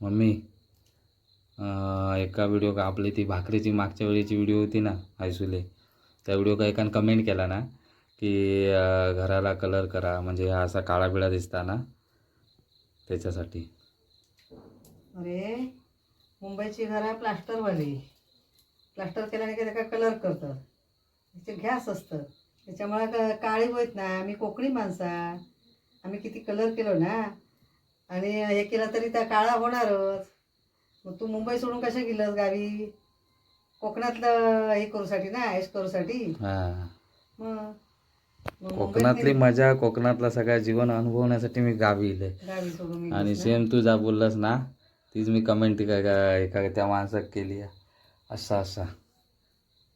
Mummy एका video का आपली ती भाकरीची मागच्या वेळेची व्हिडिओ होती ना आयसुले त्या व्हिडिओ का एकानं कमेंट केला ना की घराला कलर करा म्हणजे हा असा काळा बिळा दिसता ना त्याच्यासाठी. अरे मुंबईची घरं प्लास्टरवाली. प्लास्टर केल्याने की त्याला कलर करतात. त्याचे घ्यास असतं त्याच्यामुळे काळी होत नाही. आम्ही कोकणी माणसा आम्ही किती कलर केलो ना आणि हे केलं तरी त्या काळा होणारच. मग तू मुंबई सोडून कशा गेलंस गावी? कोकणातलं हे करूसाठी ना ऐश करूसाठी? हां. मग? मग कोकणातली मजा कोकणातला सगळा जीवन अनुभवण्यासाठी मी गावी इले गावी सोडून मी आणि ना. सेम तू जा बोललास ना तीच मी कमेंट एका त्या माणसाक केली. आहे. असा असा.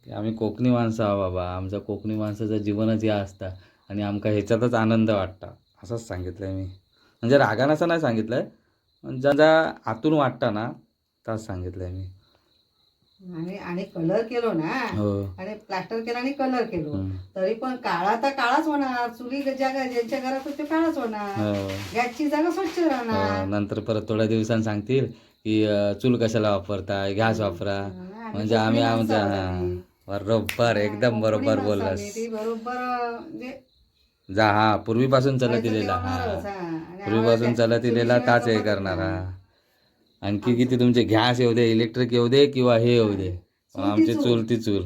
की आम्ही कोकणी माणसं आहो बाबा. आमच्या कोकणी माणसाचं जीवनच या असता. आणि आमका ह्याच्यातच आनंद वाटता. असंच सांगितलं मी. म्हणजे रागानं असं नाही सांगितलं आहे ज्या आतून वाटतं ना त्याच सांगितलं आहे मी. आणि आणि कलर केलो ना हो. आणि प्लास्टर केला आणि कलर केलो. तरी पण काळा तर काळाच होणार चुली ज्या ज्यांच्या घरात होते ते काळाच होणार. हो. गॅसची जागा स्वच्छ हो, राहणार नंतर परत थोड्या दिवसांनी सांगतील की चूल कशाला वापरताय गॅस वापरा. म्हणजे आम्ही हां आहोत बरोबर. एकदम बरोबर बोललास. बरोबर म्हणजे जा हा पूर्वीपासून चलत दिलेला हा. पूर्वीपासून चलत दिलेला ताच हे करणार. हा. आणखी किती तुमचे गॅस येऊ दे इलेक्ट्रिक येऊ दे किंवा हे येऊ दे. आमची. चूल. ती चूल.